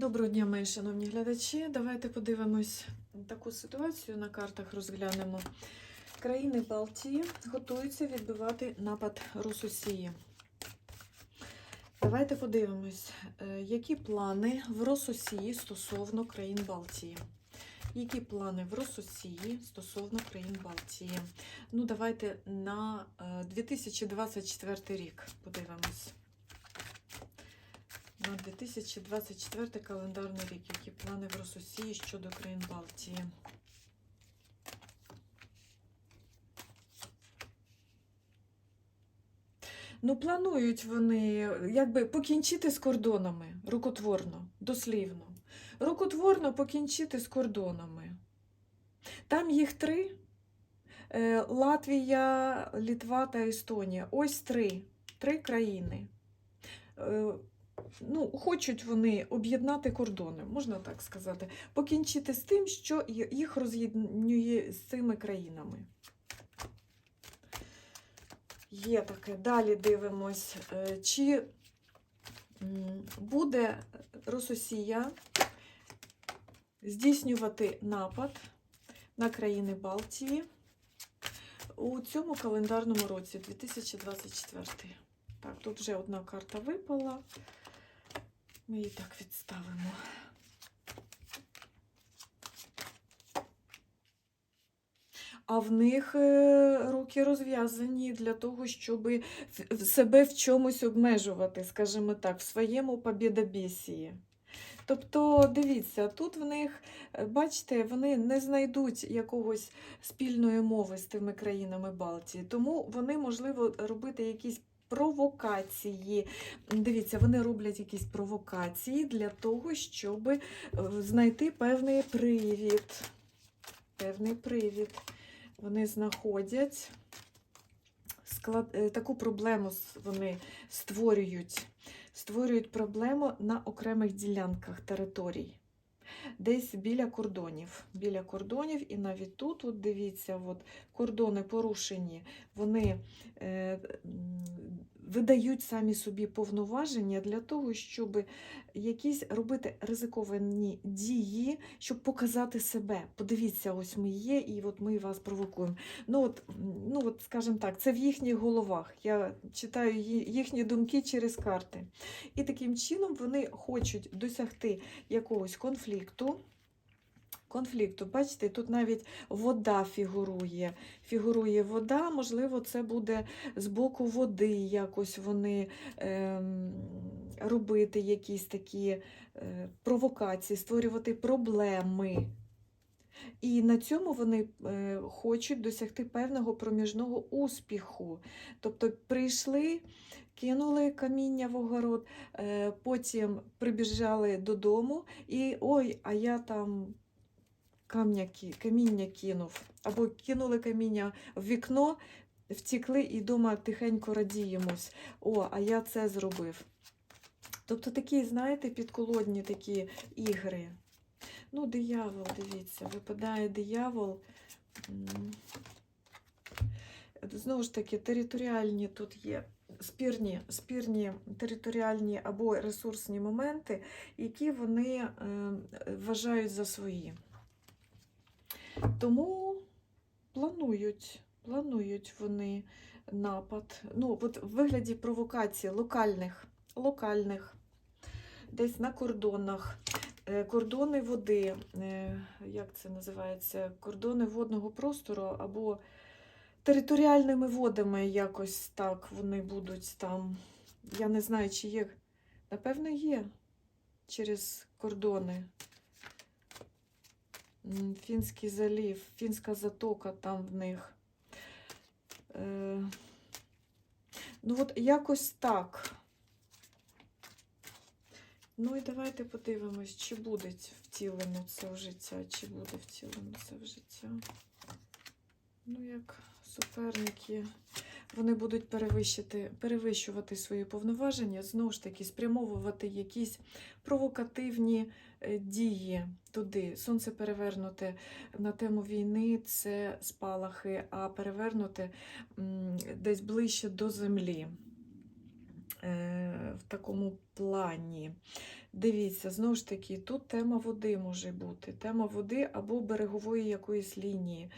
Доброго дня, мої шановні глядачі. Давайте подивимось таку ситуацію на картах розглянемо. Країни Балтії готуються відбивати напад Рососії. Давайте подивимось, е, які плани в Рососії стосовно країн Балтії. Які плани в Рососії стосовно країн Балтії? Ну, давайте на е, 2024 рік подивимось. На 2024 календарний рік. Які плани в Рососії щодо країн Балтії? Ну, планують вони якби покінчити з кордонами рукотворно, дослівно. Рукотворно покінчити з кордонами. Там їх три: Е, Латвія, Літва та Естонія. Ось три. Три країни. Ну, хочуть вони об'єднати кордони, можна так сказати, покінчити з тим, що їх роз'єднує з цими країнами. Є таке. Далі дивимось, е, чи буде Рососія здійснювати напад на країни Балтії у цьому календарному році 2024. Так, тут вже одна карта випала. Ми її так відставимо. А в них е, руки розв'язані для того, щоб себе в чомусь обмежувати, скажімо так, в своєму побєдобєсії. Тобто, дивіться, тут в них, е, бачите, вони не знайдуть якогось спільної мови з тими країнами Балтії, тому вони, можливо, робити якісь провокації. Дивіться, вони роблять якісь провокації для того, щоб е, знайти певний привід. Певний привід. Вони знаходять склад... е, таку проблему вони створюють. Створюють проблему на окремих ділянках територій. Десь біля кордонів. Біля кордонів, і навіть тут, от дивіться, от кордони порушені, вони е, видають самі собі повноваження для того, щоб якісь робити ризиковані дії, щоб показати себе. Подивіться, ось ми є, і от ми вас провокуємо. Ну, от, ну, от, скажімо так, це в їхніх головах. Я читаю їхні думки через карти. І таким чином вони хочуть досягти якогось конфлікту. Конфлікту, бачите, тут навіть вода фігурує. Фігурує вода, можливо, це буде з боку води якось вони е, робити якісь такі е, провокації, створювати проблеми. І на цьому вони е, хочуть досягти певного проміжного успіху. Тобто прийшли, кинули каміння в огород, е, потім прибіжали додому і ой, а я там камня, каміння кинув, або кинули каміння в вікно, втікли і дома тихенько радіємось. О, а я це зробив. Тобто такі, знаєте, підколодні такі ігри. Ну, диявол, дивіться, випадає диявол. Знову ж таки, територіальні тут є спірні, спірні територіальні або ресурсні моменти, які вони е, вважають за свої. Тому планують, планують вони напад. Ну, от в вигляді провокації локальних, локальних, десь на кордонах. Е, кордони води, е, як це називається? Кордони водного простору або територіальними водами якось так вони будуть там. Я не знаю, чи є. Напевно, є через кордони. Фінський залів, фінська затока там в них. Е, Ну, от якось так. Ну і давайте подивимось, чи буде втілено це в життя, чи буде втілено це в життя. Ну, як суперники, вони будуть перевищити, перевищувати свої повноваження, знову ж таки, спрямовувати якісь провокативні е, дії туди. Сонце перевернуте на тему війни це спалахи, а перевернуте десь ближче до землі. Е, в такому плані. Дивіться, знову ж таки, тут тема води може бути. Тема води або берегової якоїсь лінії.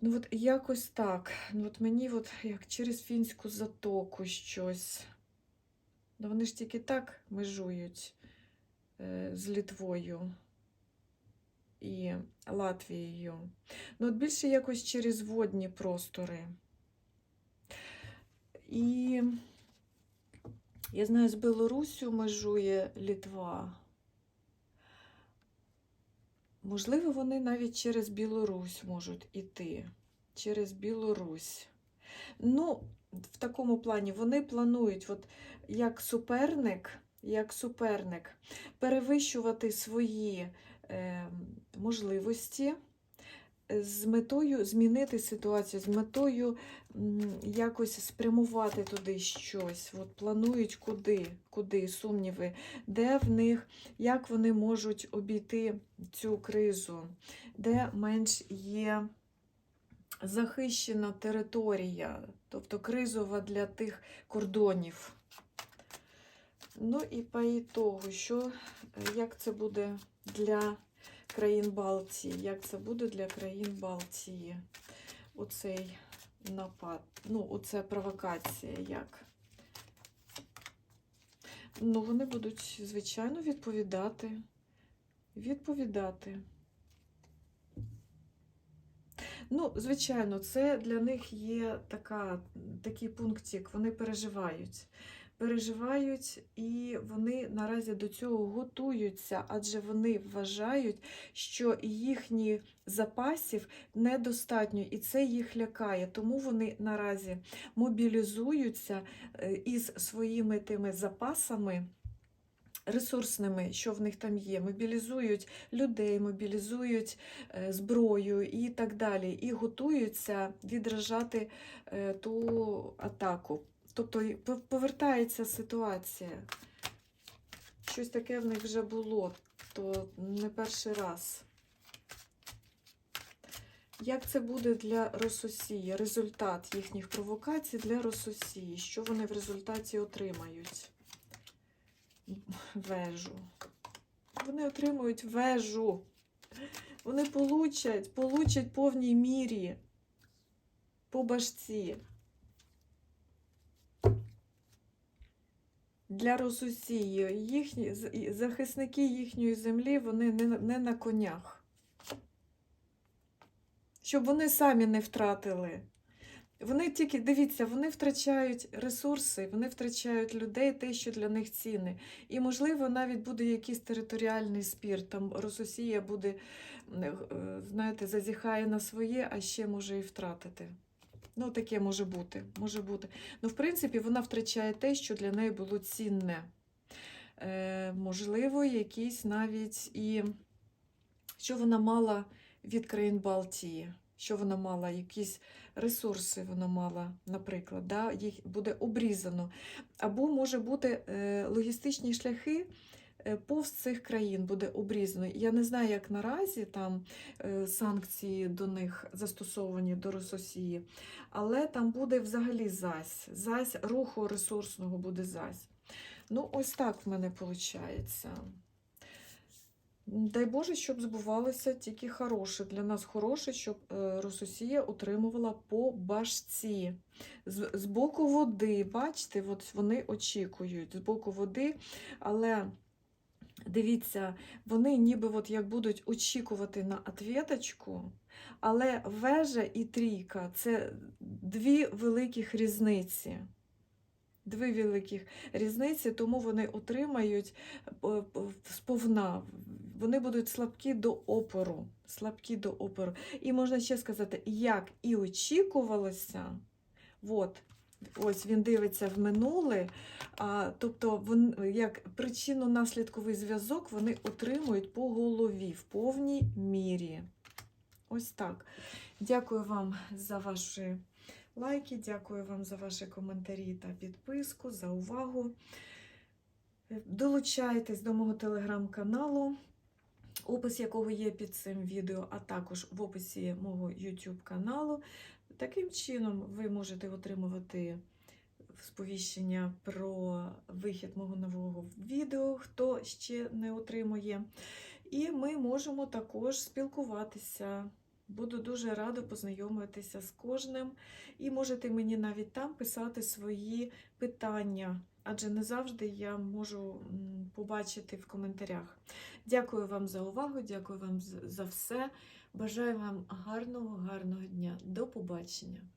Ну, от якось так. Ну, от мені от як через фінську затоку щось. Ну, вони ж тільки так межують е, з Літвою і Латвією. Ну, от більше якось через водні простори. І я знаю, з Білоруссю межує Літва. Можливо, вони навіть через Білорусь можуть іти. Через Білорусь. Ну, в такому плані вони планують, от як суперник, як суперник, перевищувати свої е, можливості з метою змінити ситуацію, з метою якось спрямувати туди щось. От планують куди, куди сумніви, де в них, як вони можуть обійти цю кризу, де менш є захищена територія, тобто кризова для тих кордонів. Ну і по ітогу, що, як це буде для країн Балтії, як це буде для країн Балтії, оцей напад, ну, оце провокація, як? Ну, вони будуть, звичайно, відповідати. Відповідати. Ну, звичайно, це для них є така, такий пунктик, вони переживають. Переживають і вони наразі до цього готуються, адже вони вважають, що їхніх запасів недостатньо, і це їх лякає. Тому вони наразі мобілізуються е, із своїми тими запасами ресурсними, що в них там є, мобілізують людей, мобілізують е, зброю і так далі, і готуються відражати е, ту атаку. Тобто повертається ситуація. Щось таке в них вже було, то не перший раз. Як це буде для Рососії? Результат їхніх провокацій для Рососії? Що вони в результаті отримають? Вежу. Вони отримують вежу. Вони получать, получать повній мірі по башці. Для Росусії їхні захисники їхньої землі вони не, не на конях. Щоб вони самі не втратили. Вони тільки, дивіться, вони втрачають ресурси, вони втрачають людей, те, що для них цінне. І, можливо, навіть буде якийсь територіальний спір. Там Рососія буде, е, знаєте, зазіхає на своє, а ще може і втратити. Ну, таке може бути. може бути. Ну, в принципі, вона втрачає те, що для неї було цінне. Е, можливо, якісь навіть і що вона мала від країн Балтії, що вона мала, якісь ресурси вона мала, наприклад, да, їх буде обрізано. Або може бути е, логістичні шляхи. Е, Повз цих країн буде обрізано. Я не знаю, як наразі там е, санкції до них застосовані до Рососії, але там буде взагалі зась. Зась руху ресурсного буде зась. Ну, ось так в мене виходить. Дай Боже, щоб збувалося тільки хороше. Для нас хороше, щоб е, Рососія отримувала по башці. З, з боку води, бачите, от вони очікують з боку води, але дивіться, вони ніби от як будуть очікувати на ответочку, але вежа і трійка це дві великих різниці. Дві великих різниці, тому вони отримають е, сповна. Вони будуть слабкі до опору. Слабкі до опору. І можна ще сказати, як і очікувалося, от, ось він дивиться в минуле, а, тобто вон, як причинно-наслідковий зв'язок вони отримують по голові в повній мірі. Ось так. Дякую вам за ваші лайки, дякую вам за ваші коментарі та підписку, за увагу. Долучайтесь до мого телеграм-каналу, опис якого є під цим відео, а також в описі мого YouTube каналу. Таким чином ви можете отримувати сповіщення про вихід мого нового відео, хто ще не отримує. І ми можемо також спілкуватися. Буду дуже рада познайомитися з кожним. І можете мені навіть там писати свої питання, адже не завжди я можу побачити в коментарях. Дякую вам за увагу, дякую вам за все. Бажаю вам гарного, гарного дня. До побачення!